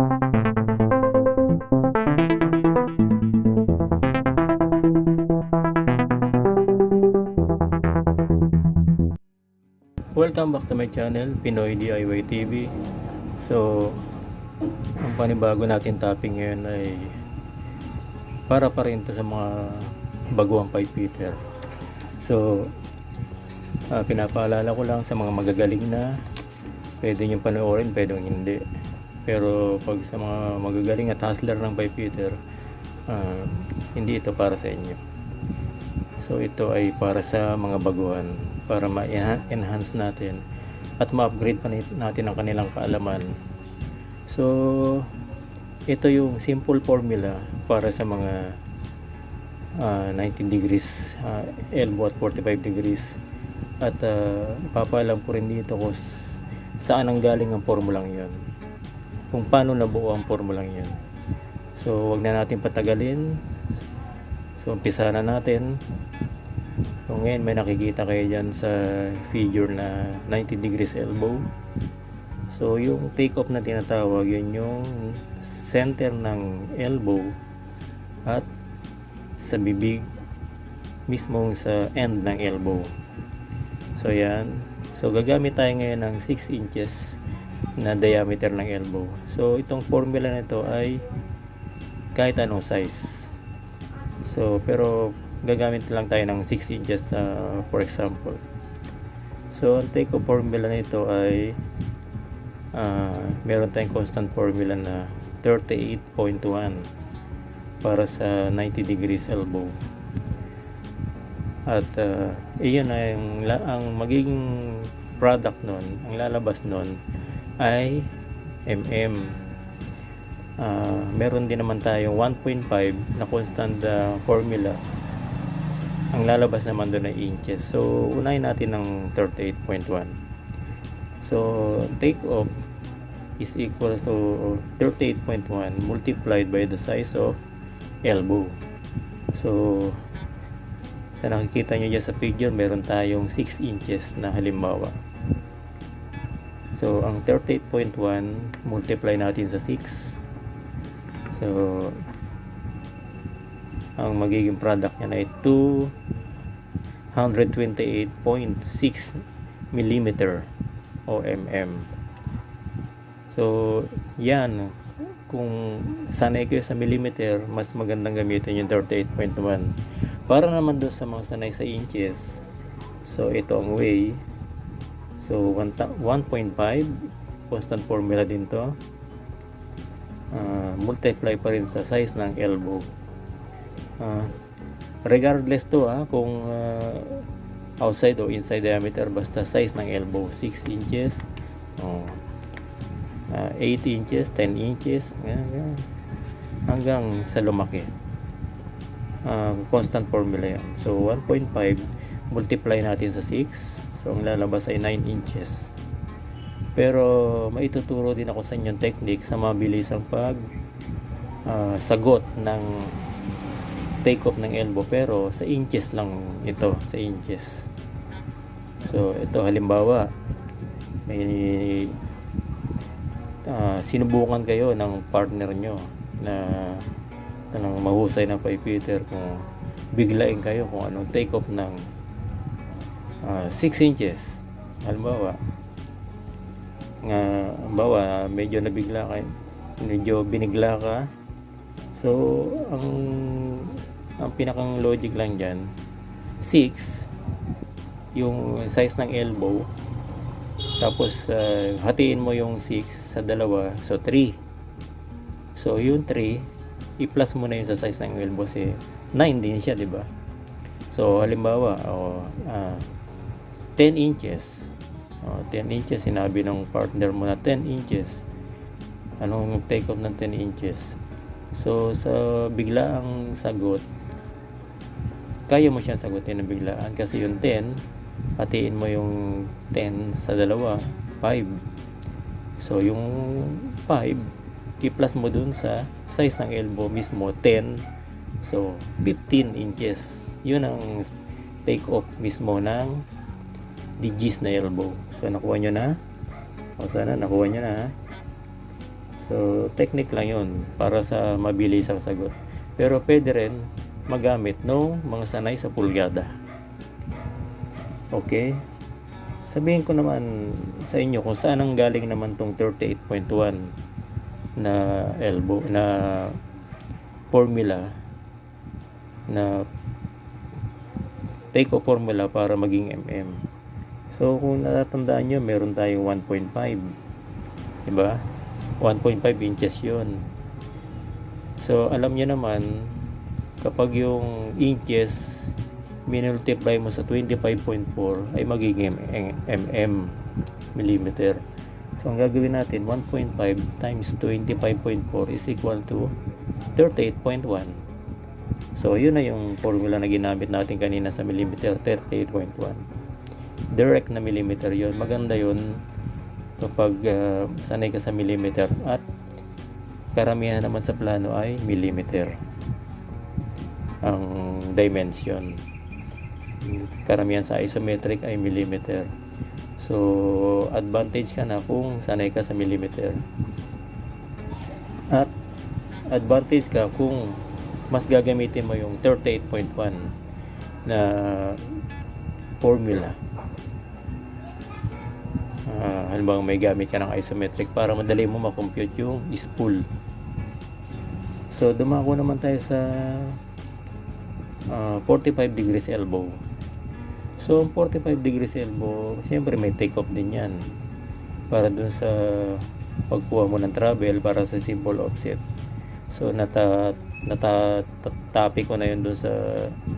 Welcome back to my channel, Pinoy DIY TV. So, ang panibago natin topic ngayon ay para pa rin sa mga baguang pipe fitter. So, ah, pinapaalala ko lang sa mga magagaling na pwede nyo panoorin, pwede hindi. Pero pag sa mga magagaling at hustler ng pipe fitter, ah, hindi ito para sa inyo. So ito ay para sa mga baguhan para ma-enhance natin at ma-upgrade pa natin ang kanilang kaalaman. So ito yung simple formula para sa mga ah, 90 degrees ah, elbow at 45 degrees at uh, ipapaalam ko rin dito kung saan ang galing ang formulang yon kung paano nabuo ang formulang yon so wag na natin patagalin So, umpisa na natin. So, ngayon may nakikita kayo dyan sa figure na 90 degrees elbow. So, yung take off na tinatawag, yun yung center ng elbow at sa bibig mismo sa end ng elbow. So, yan. So, gagamit tayo ngayon ng 6 inches na diameter ng elbow. So, itong formula nito ay kahit anong size. So, pero gagamit lang tayo ng 6 inches uh, for example. So, ang take formula nito ay uh, meron tayong constant formula na 38.1 para sa 90 degrees elbow. At uh, iyon ay ang, ang magiging product nun, ang lalabas nun ay mm Ah, meron din naman tayong 1.5 na constant ah, formula. Ang lalabas naman doon ay inches. So, unahin natin ng 38.1. So, take off is equal to 38.1 multiplied by the size of elbow. So, sa nakikita nyo dyan sa figure, meron tayong 6 inches na halimbawa. So, ang 38.1 multiply natin sa 6 So, ang magiging product niya ay 228.6 mm o mm. So, yan. Kung sanay kayo sa millimeter, mas magandang gamitin yung 38.1. Para naman doon sa mga sanay sa inches, so ito ang way. So, 1.5 constant formula din to uh, multiply pa rin sa size ng elbow. Uh, regardless to ha, kung uh, outside o inside diameter, basta size ng elbow, 6 inches, oh, uh, 8 inches, 10 inches, ganyan, hanggang sa lumaki. Uh, constant formula yan. So, 1.5 multiply natin sa 6. So, ang lalabas ay 9 inches. Pero maituturo din ako sa inyong technique sa mabilisang pag ah, sagot ng take off ng elbow pero sa inches lang ito sa inches so ito halimbawa may ah, sinubukan kayo ng partner nyo na ng mahusay na pipeter kung biglain kayo kung anong take off ng 6 inches. Halimbawa nga bawa medyo nabigla ka medyo binigla ka. So ang ang pinakang logic lang dyan 6 yung size ng elbow tapos uh, hatiin mo yung 6 sa dalawa so 3 so yung 3 i-plus mo na yun sa size ng elbow kasi 9 din siya di ba? So halimbawa oh, ah, 10 inches Oh, 10 inches, sinabi ng partner mo na 10 inches. Anong take off ng 10 inches? So, sa biglaang sagot, kaya mo siyang sagutin ng biglaan kasi yung 10, hatiin mo yung 10 sa dalawa, 5. So, yung 5, i-plus mo dun sa size ng elbow mismo, 10. So, 15 inches. Yun ang take off mismo ng digis na elbow. So, nakuha nyo na. O sana, nakuha nyo na. So, technique lang yun para sa mabilis ang sagot. Pero pwede rin magamit no mga sanay sa pulgada. Okay? Sabihin ko naman sa inyo kung saan ang galing naman tong 38.1 na elbow na formula na take off formula para maging mm. So kung natatandaan nyo, meron tayong 1.5. Diba? 1.5 inches yon. So alam niyo naman, kapag yung inches minultiply mo sa 25.4 ay magiging mm millimeter. So ang gagawin natin 1.5 times 25.4 is equal to 38.1. So yun na yung formula na ginamit natin kanina sa millimeter 38.1. Direct na millimeter yun. Maganda yun kapag ah, sanay ka sa millimeter at karamihan naman sa plano ay millimeter ang dimension. Karamihan sa isometric ay millimeter. So advantage ka na kung sanay ka sa millimeter. At advantage ka kung mas gagamitin mo yung 38.1 na formula Ah, halimbawa may gamit ka ng isometric para madali mo makompute yung spool so dumako naman tayo sa ah, 45 degrees elbow. So ang 45 degrees elbow siyempre may take off din yan. Para dun sa pagkuha mo ng travel para sa simple offset. So nata nata ta- topic ko na yun dun sa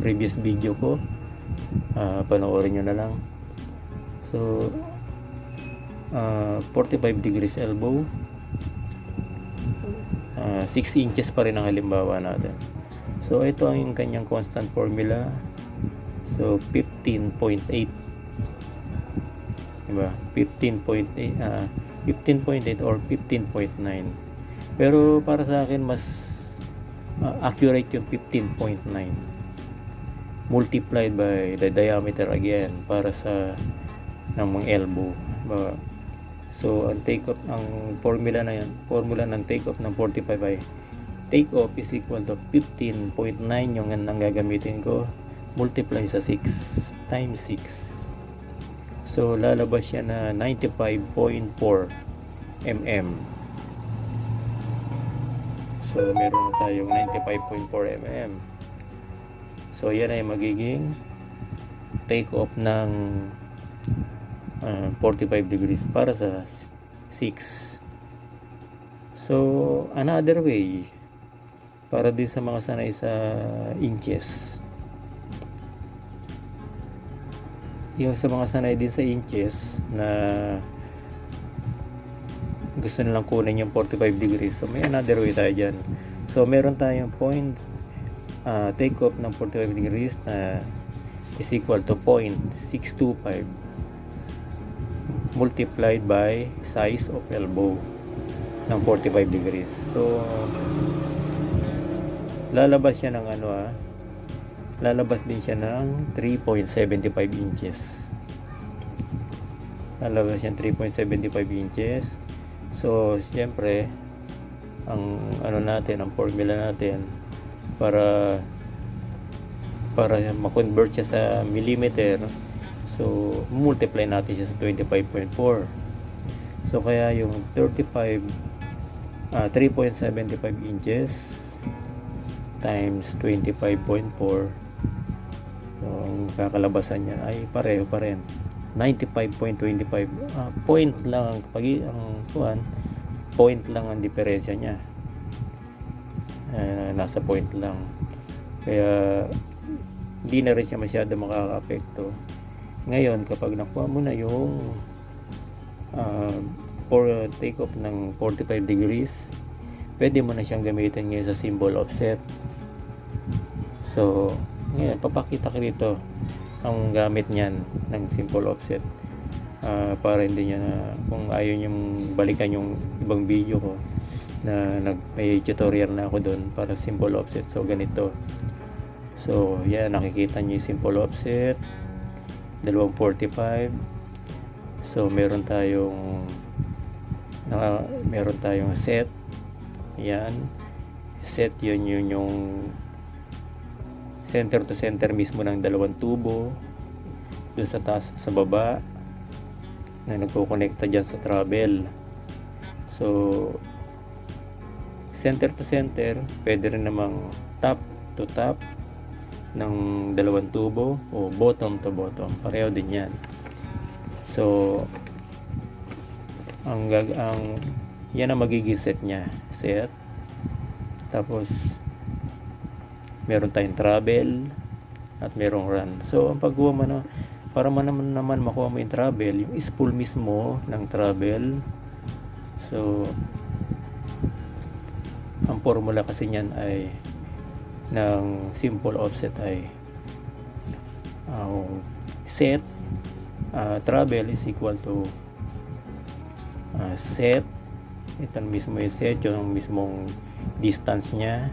previous video ko. Ah, panoorin nyo na lang. So ah, 45 degrees elbow. Ah, 6 inches pa rin ang halimbawa natin. So ito ang yung kanyang constant formula. So 15.8 diba? 15.8 ah, 15.8 or 15.9 pero para sa akin mas ah, accurate yung 15.9 multiplied by the diameter again para sa ng mga elbow. Diba? So ang take off ang formula na yan formula ng take off ng 45 ay take off is equal to 15.9 yung ang gagamitin ko multiply sa 6 times 6 so lalabas siya na 95.4 mm so meron na tayong 95.4 mm so yan ay magiging take off ng ah, 45 degrees para sa 6 so another way para din sa mga sanay sa inches. Yung sa mga sanay din sa inches na gusto nilang kunin yung 45 degrees. So may another way tayo dyan. So meron tayong point ah, take off ng 45 degrees na is equal to 0.625 multiplied by size of elbow ng 45 degrees. So lalabas siya ng ano ah lalabas din siya ng 3.75 inches. Lalabas siya ng 3.75 inches. So siyempre ang ano natin ang formula natin para para ma-convert siya sa millimeter so multiply natin siya sa 25.4 so kaya yung 35 ah, 3.75 inches times 25.4 so ang kakalabasan niya ay pareho pa rin. 95.25 ah, point lang ang pag ang kuan point lang ang diferensya niya. Ah, nasa point lang. Kaya hindi na rin siya masyado makaka-apekto ngayon kapag nakuha mo na yung uh, for take off ng 45 degrees pwede mo na siyang gamitin ngayon sa symbol offset so ngayon papakita ko dito ang gamit niyan ng simple offset Ah, para hindi niya na kung ayaw niyong balikan yung ibang video ko na nag may tutorial na ako doon para simple offset so ganito. So yan nakikita niyo yung simple offset 245 so meron tayong na, meron tayong set Yan. Set yun yun yung center to center mismo ng dalawang tubo. Doon sa taas at sa baba na nagko-connecta dyan sa travel. So, center to center, pwede rin namang top to top ng dalawang tubo o bottom to bottom. Pareho din yan. So, ang gag ang yan ang magiging set niya. Set. Tapos, meron tayong travel at merong run. So, ang pagkuha mo na, para man naman, naman makuha mo yung travel, yung spool mismo ng travel. So, ang formula kasi niyan ay ng simple offset ay ang set uh, travel is equal to uh, set. Ito mismo yung set yung mismong distance niya.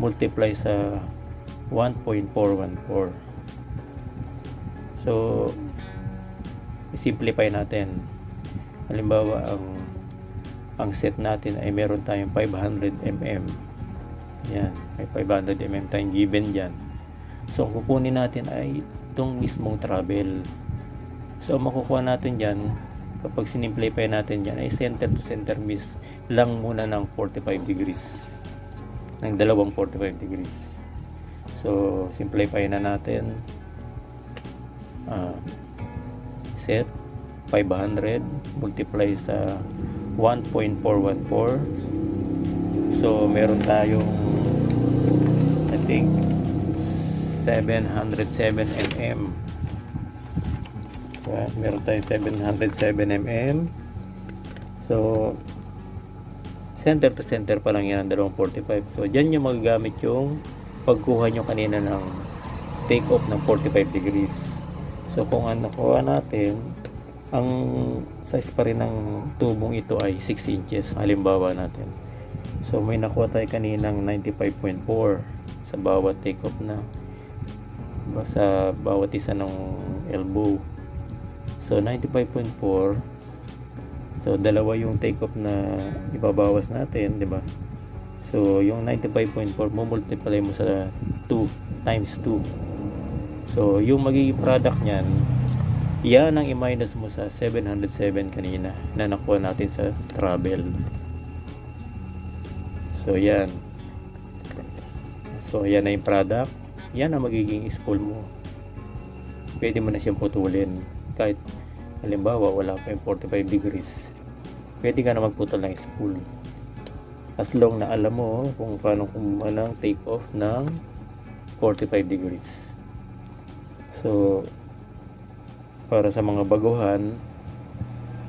Multiply sa 1.414 so simplify natin. Halimbawa ang ang set natin ay meron tayong 500 mm yan may 500 mm tayong given dyan. So kukunin natin ay itong mismong travel. So makukuha natin dyan kapag sinimplify natin dyan ay center to center miss lang muna ng 45 degrees. Ng dalawang 45 degrees. So simplify na natin. Ah, set 500 multiply sa 1.414 so meron tayong think 707 mm so, meron tayong 707 mm so center to center pa lang yan 245 so dyan yung magagamit yung pagkuha nyo kanina ng take off ng 45 degrees. So kung ano nakuha natin ang size pa rin ng tubong ito ay 6 inches halimbawa natin. So may nakuha tayo kaninang 95.4 sa bawat take off na sa bawat isa ng elbow so 95.4 so dalawa yung take off na ibabawas natin di ba so yung 95.4 mo multiply mo sa 2 times 2 so yung magiging product niyan yan ang i-minus mo sa 707 kanina na nakuha natin sa travel. So yan. So yan na yung product. Yan ang magiging spool mo. Pwede mo na siyang putulin. Kahit halimbawa wala pa yung 45 degrees. Pwede ka na magputol ng spool. As long na alam mo kung paano kumuha ng take off ng 45 degrees. So, para sa mga baguhan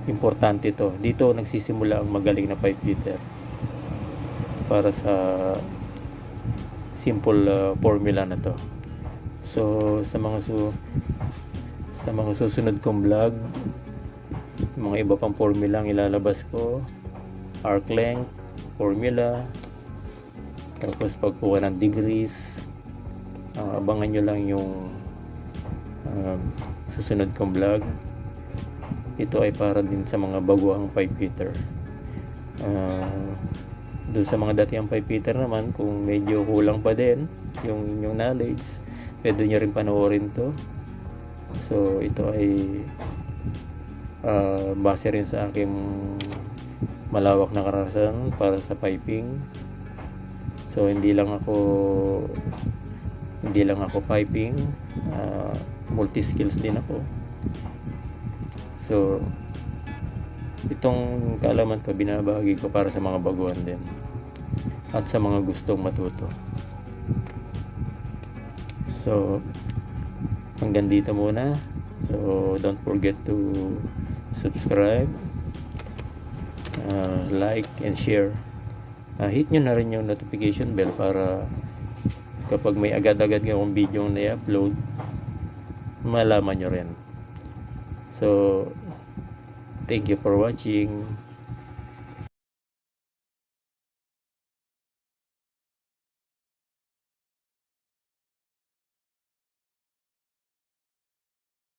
importante to dito nagsisimula ang magaling na pipe fitter para sa simple uh, formula na to. So sa mga su sa mga susunod kong vlog mga iba pang formula ang ilalabas ko. Arc length formula. Tapos pagkuha ng degrees uh, abangan nyo lang yung um, susunod kong vlog. Ito ay para din sa mga baguang pipe fitter uh, doon sa mga dating pipe fitter naman kung medyo kulang pa din yung inyong knowledge pwede nyo rin panoorin to. So ito ay uh, base rin sa aking malawak na karanasan para sa piping. So hindi lang ako hindi lang ako piping uh, multi skills din ako. So itong kaalaman ko binabahagi ko para sa mga baguhan din at sa mga gustong matuto. So hanggang dito muna. So don't forget to subscribe uh, like and share. Uh, hit nyo na rin yung notification bell para kapag may agad-agad akong video na i-upload malaman nyo rin. So thank you for watching